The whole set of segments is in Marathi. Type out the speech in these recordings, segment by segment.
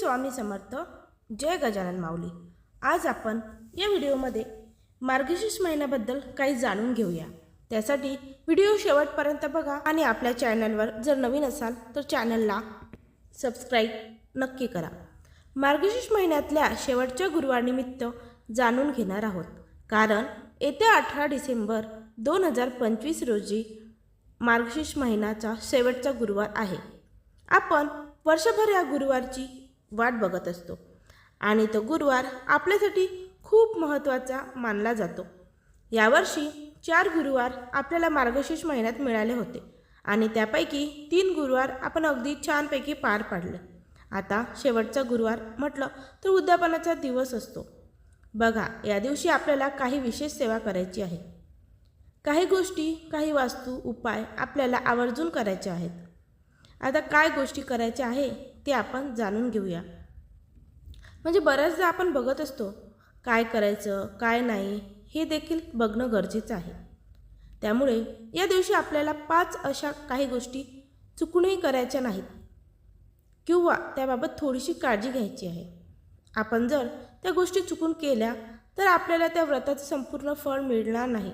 स्वामी समर्थ. जय गजानन माऊली. आज आपण या व्हिडिओमध्ये मार्गशीर्ष महिन्याबद्दल काही जाणून घेऊया. त्यासाठी व्हिडिओ शेवटपर्यंत बघा आणि आपल्या चॅनलवर जर नवीन असाल तर चॅनलला सबस्क्राईब नक्की करा. मार्गशीर्ष महिन्यातल्या शेवटच्या गुरुवारनिमित्त जाणून घेणार आहोत. कारण येत्या अठरा डिसेंबर दोन हजार पंचवीस रोजी मार्गशीर्ष महिन्याचा शेवटचा गुरुवार आहे. आपण वर्षभर या गुरुवारची वाट बघत असतो. आणि तो गुरुवार आपल्यासाठी खूप महत्त्वाचा मानला जातो. यावर्षी चार गुरुवार आपल्याला मार्गशीर्ष महिन्यात मिळाले होते आणि त्यापैकी तीन गुरुवार आपण अगदी छानपैकी पार पाडले. आता शेवटचा गुरुवार म्हटलं तर उद्यापनाचा दिवस असतो. बघा या दिवशी आपल्याला काही विशेष सेवा करायची आहे. काही गोष्टी काही वास्तू उपाय आपल्याला आवर्जून करायचे आहेत. आता काय गोष्टी करायच्या आहे? ते आपण जाणून घेऊया. म्हणजे बऱ्याचदा आपण बघत असतो काय करायचं काय नाही हे देखील बघणं गरजेचं आहे. त्यामुळे या दिवशी आपल्याला पाच अशा काही गोष्टी चुकूनही करायच्या नाहीत. किंवा त्याबाबत थोडीशी काळजी घ्यायची आहे. आपण जर त्या गोष्टी चुकून केल्या तर आपल्याला त्या व्रताचं संपूर्ण फळ मिळणार नाही.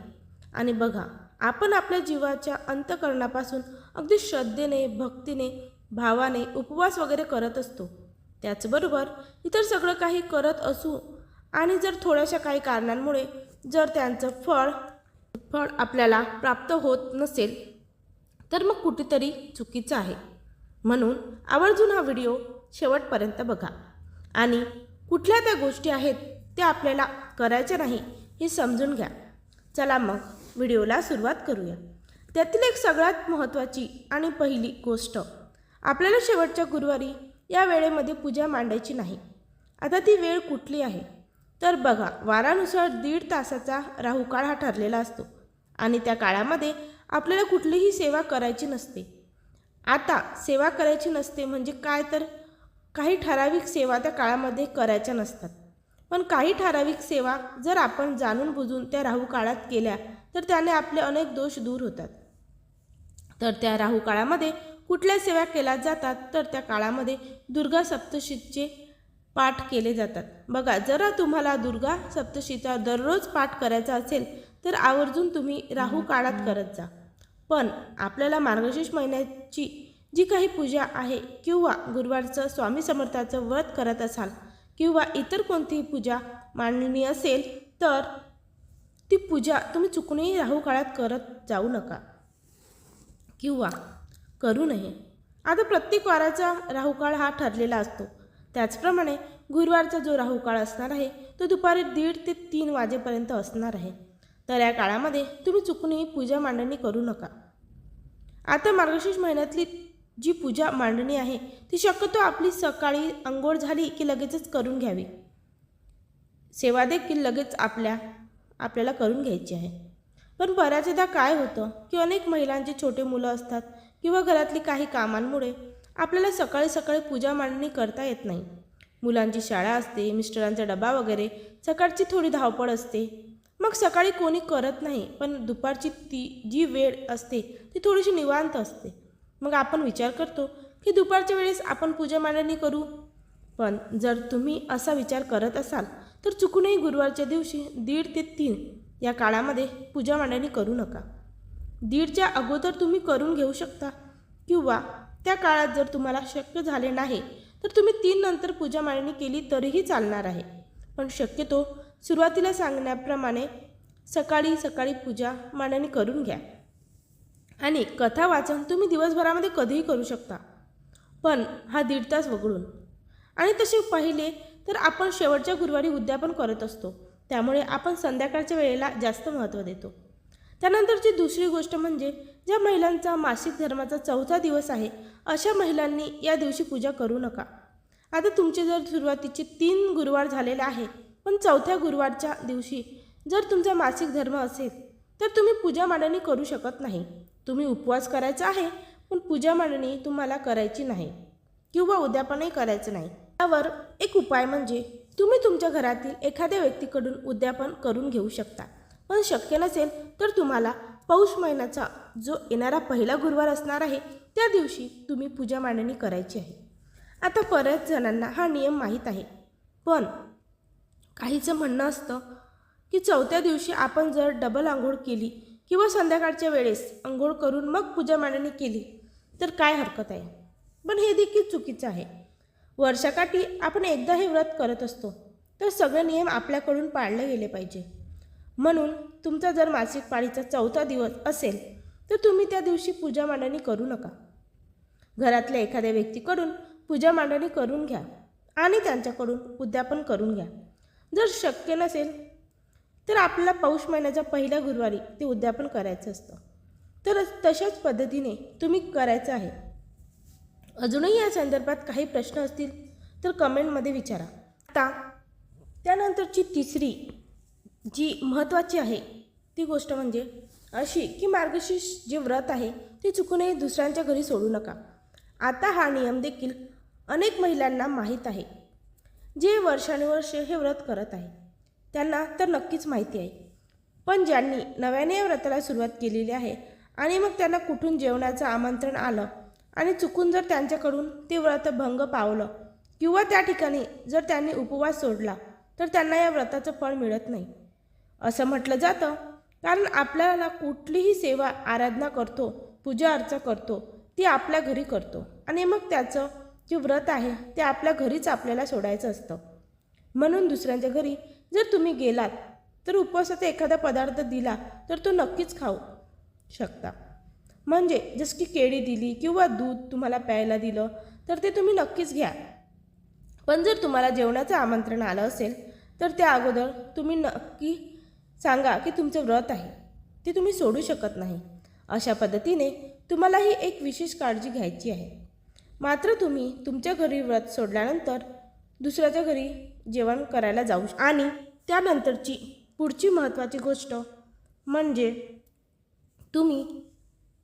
आणि बघा आपण आपल्या जीवाच्या अंतकरणापासून अगदी श्रद्धेने भक्तीने भावाने उपवास वगैरे करत असतो. त्याचबरोबर इतर सगळं काही करत असू आणि जर थोड्याशा काही कारणांमुळे जर त्यांचं फळ फळ आपल्याला प्राप्त होत नसेल तर मग कुठेतरी चुकीचं आहे. म्हणून आवर्जून हा व्हिडिओ शेवटपर्यंत बघा. आणि कुठल्या त्या गोष्टी आहेत त्या आपल्याला करायच्या नाही हे समजून घ्या. चला मग व्हिडिओला सुरुवात करूया. त्यातील एक सगळ्यात महत्त्वाची आणि पहिली गोष्ट आपल्याला शेवटच्या गुरुवारी या वेळेमध्ये पूजा मांडायची नाही. आता ती वेळ कुठली आहे? तर बघा वारानुसार दीड तासाचा राहुकाळ हा ठरलेला असतो आणि त्या काळामध्ये आपल्याला कुठलीही सेवा करायची नसते. आता सेवा करायची नसते म्हणजे काय तर? काही ठराविक सेवा त्या काळामध्ये करायच्या नसतात. पण काही ठराविक सेवा जर आपण जाणून बुजून त्या राहू काळात केल्या तर त्याने आपले अनेक दोष दूर होतात. तर त्या राहू काळामध्ये कुठल्या सेवा केल्या जातात? तर त्या काळामध्ये दुर्गा सप्तशीचे पाठ केले जातात. बघा जरा तुम्हाला दुर्गा सप्तशीचा दररोज पाठ करायचा असेल तर आवर्जून तुम्ही राहू काळात करत जा. पण आपल्याला मार्गशीर्ष महिन्याची जी काही पूजा आहे किंवा गुरुवारचं स्वामी समर्थाचं व्रत करत असाल किंवा इतर कोणतीही पूजा मांडणी असेल तर ती पूजा तुम्ही चुकूनही राहू काळात करत जाऊ नका. किंवा करू नये. आता प्रत्येक वाराचा राहुकाळ हा ठरलेला असतो. त्याचप्रमाणे गुरुवारचा जो राहुकाळ असणार आहे तो दुपारी दीड ते तीन वाजेपर्यंत असणार आहे. तर या काळामध्ये तुम्ही चुकूनही पूजा मांडणी करू नका. आता मार्गशीर्ष महिन्यातली जी पूजा मांडणी आहे ती शक्यतो आपली सकाळी अंघोळ झाली की लगेचच करून घ्यावी. सेवा देखील लगेच आपल्या आपल्याला करून घ्यायची आहे. पण बऱ्याचदा काय होतं की अनेक महिलांचे छोटे मुलं असतात किंवा घरातली काही कामांमुळे आपल्याला सकाळी सकाळी पूजा मांडणी करता येत नाही. मुलांची शाळा असते मिस्टरांचा डबा वगैरे सकाळची थोडी धावपळ असते. मग सकाळी कोणी करत नाही पण दुपारची ती जी वेळ असते ती थोडीशी निवांत असते. मग आपण विचार करतो की दुपारच्या वेळेस आपण पूजा मांडणी करू? पण जर तुम्ही असा विचार करत असाल तर चुकूनही गुरुवारच्या दिवशी दीड ते तीन या काळामध्ये पूजा मांडणी करू नका. दीडच्या अगोदर तुम्ही करून घेऊ शकता किंवा त्या काळात जर तुम्हाला शक्य झाले नाही तर तुम्ही तीन नंतर पूजा मांडणी केली तरीही चालणार आहे. पण शक्यतो सुरुवातीला सांगण्याप्रमाणे सकाळी सकाळी पूजा मांडणी करून घ्या. आणि कथा वाचन तुम्ही दिवसभरामध्ये कधीही करू शकता. पण हा दीड तास वगळून. आणि तसे पाहिले तर आपण शेवटच्या गुरुवारी उद्यापन करत असतो. त्यामुळे आपण संध्याकाळच्या वेळेला जास्त महत्त्व देतो. त्यानंतरची दुसरी गोष्ट म्हणजे ज्या महिलांचा मासिक धर्माचा चौथा दिवस आहे अशा महिलांनी या दिवशी पूजा करू नका. आता तुमचे जर सुरुवातीचे तीन गुरुवार झालेले आहे पण चौथ्या गुरुवारच्या दिवशी जर तुमचा मासिक धर्म असेल तर तुम्ही पूजा मांडणी करू शकत नाही. तुम्ही उपवास करायचा आहे पण पूजा मांडणी तुम्हाला करायची नाही किंवा उद्यापनही करायचं नाही. त्यावर एक उपाय म्हणजे तुम्ही तुमच्या घरातील एखाद्या व्यक्तीकडून उद्यापन करून घेऊ शकता. पण शक्य नसेल तर तुम्हाला पौष महिन्याचा जो येणारा पहिला गुरुवार असणार आहे त्या दिवशी तुम्ही पूजा मांडणी करायची आहे. आता बऱ्याच जणांना हा नियम माहीत आहे. पण काहीचं म्हणणं असतं की चौथ्या दिवशी आपण जर डबल आंघोळ केली किंवा संध्याकाळच्या वेळेस आंघोळ करून मग पूजा मांडणी केली तर काय हरकत आहे? पण हे देखील चुकीचं आहे. वर्षाकाठी आपण एकदा हे व्रत करत असतो तर सगळे नियम आपल्याकडून पाळले गेले पाहिजे. म्हणून तुमचा जर मासिक पाळीचा चौथा दिवस असेल तर तुम्ही त्या दिवशी पूजा मांडणी करू नका. घरातल्या एखाद्या व्यक्तीकडून पूजा मांडणी करून घ्या आणि त्यांच्याकडून उद्यापन करून घ्या. जर शक्य नसेल तर आपल्याला पौष महिन्याच्या पहिल्या गुरुवारी ते उद्यापन करायचं असतं. तर तशाच पद्धतीने तुम्ही करायचं आहे. अजूनही या संदर्भात काही प्रश्न असतील तर कमेंटमध्ये विचारा. आता त्यानंतरची तिसरी जी महत्त्वाची आहे ती गोष्ट म्हणजे अशी की मार्गशीर्ष जे व्रत आहे ते चुकूनही दुसऱ्यांच्या घरी सोडू नका. आता हा नियम देखील अनेक महिलांना माहीत आहे. जे वर्षानुवर्षे हे व्रत करत आहे त्यांना तर नक्कीच माहिती आहे. पण ज्यांनी नव्याने या व्रताला सुरुवात केलेली आहे आणि मग त्यांना कुठून जेवणाचं आमंत्रण आलं आणि चुकून जर त्यांच्याकडून ते व्रत भंग पावलं किंवा त्या ठिकाणी जर त्यांनी उपवास सोडला तर त्यांना या व्रताचं फळ मिळत नाही. असं म्हटलं जातं. कारण आपल्याला कुठलीही सेवा आराधना करतो पूजा अर्चा करतो ती आपल्या घरी करतो. आणि मग त्याचं जे व्रत आहे ते आपल्या घरीच आपल्याला सोडायचं असतं. म्हणून दुसऱ्यांच्या घरी जर तुम्ही गेलात तर उपवासाचा एखादा पदार्थ दिला तर तो नक्कीच खाऊ शकता. म्हणजे जसं की केळी दिली किंवा दूध तुम्हाला प्यायला दिलं तर ते तुम्ही नक्कीच घ्या. पण जर तुम्हाला जेवणाचं आमंत्रण आलं असेल तर त्या अगोदर तुम्ही नक्की सांगा की तुमचं व्रत आहे. ते तुम्ही सोडू शकत नाही. अशा पद्धतीने तुम्हाला ही एक विशेष काळजी घ्यायची आहे. मात्र तुम्ही तुमच्या घरी व्रत सोडल्यानंतर दुसऱ्याच्या घरी जेवण करायला जाऊ आणि त्यानंतरची पुढची महत्त्वाची गोष्ट म्हणजे तुम्ही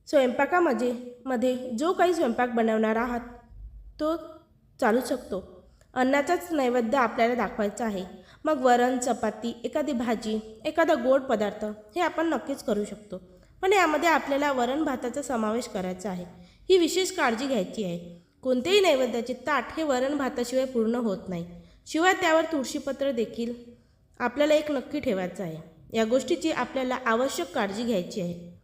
स्वयंपाकामध्ये मध्ये जो काही स्वयंपाक बनवणार आहात तो चालू शकतो. अन्नाचाच नैवेद्य आपल्याला दाखवायचा आहे. मग वरण चपाती एखादी भाजी एखादा गोड पदार्थ हे आपण नक्कीच करू शकतो. पण यामध्ये आपल्याला वरण भाताचा समावेश करायचा आहे. ही विशेष काळजी घ्यायची आहे. कोणतेही नैवेद्याचे ताट हे वरण भाताशिवाय पूर्ण होत नाही. शिवाय त्यावर तुळशीपत्र देखील आपल्याला एक नक्की ठेवायचं आहे. या गोष्टीची आपल्याला आवश्यक काळजी घ्यायची आहे.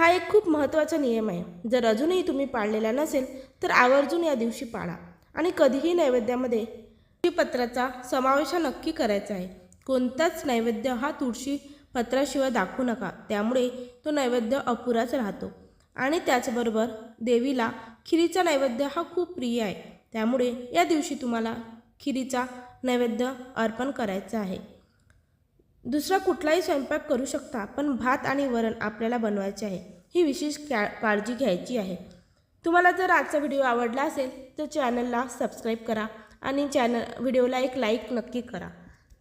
हा एक खूप महत्त्वाचा नियम आहे. जर अजूनही तुम्ही पाळलेला नसेल तर आवर्जून या दिवशी पाळा. आणि कधीही नैवेद्यामध्ये तुळशीपत्राचा समावेश नक्की करायचा आहे. कोणताच नैवेद्य हा तुळशी पत्राशिवाय दाखवू नका. त्यामुळे तो नैवेद्य अपुराच राहतो. आणि त्याचबरोबर देवीला खिरीचा नैवेद्य हा खूप प्रिय आहे. त्यामुळे या दिवशी तुम्हाला खिरीचा नैवेद्य अर्पण करायचा आहे. दुसरा कुठलाही स्वयंपाक करू शकता पण भात आणि वरण आपल्याला बनवायचे आहे. ही विशेष का काळजी घ्यायची आहे. तुम्हाला जर आजचा व्हिडिओ आवडला असेल तर चॅनलला सबस्क्राईब करा आणि चॅनल व्हिडिओला एक लाईक नक्की करा.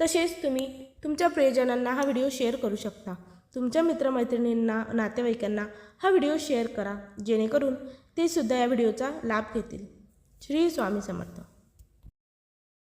तसेच तुम्ही तुमच्या प्रियजनांना हा व्हिडिओ शेअर करू शकता. तुमच्या मित्रमैत्रिणींना नातेवाईकांना हा व्हिडिओ शेअर करा जेणेकरून ते सुद्धा या व्हिडिओचा लाभ घेतील. श्री स्वामी समर्थ.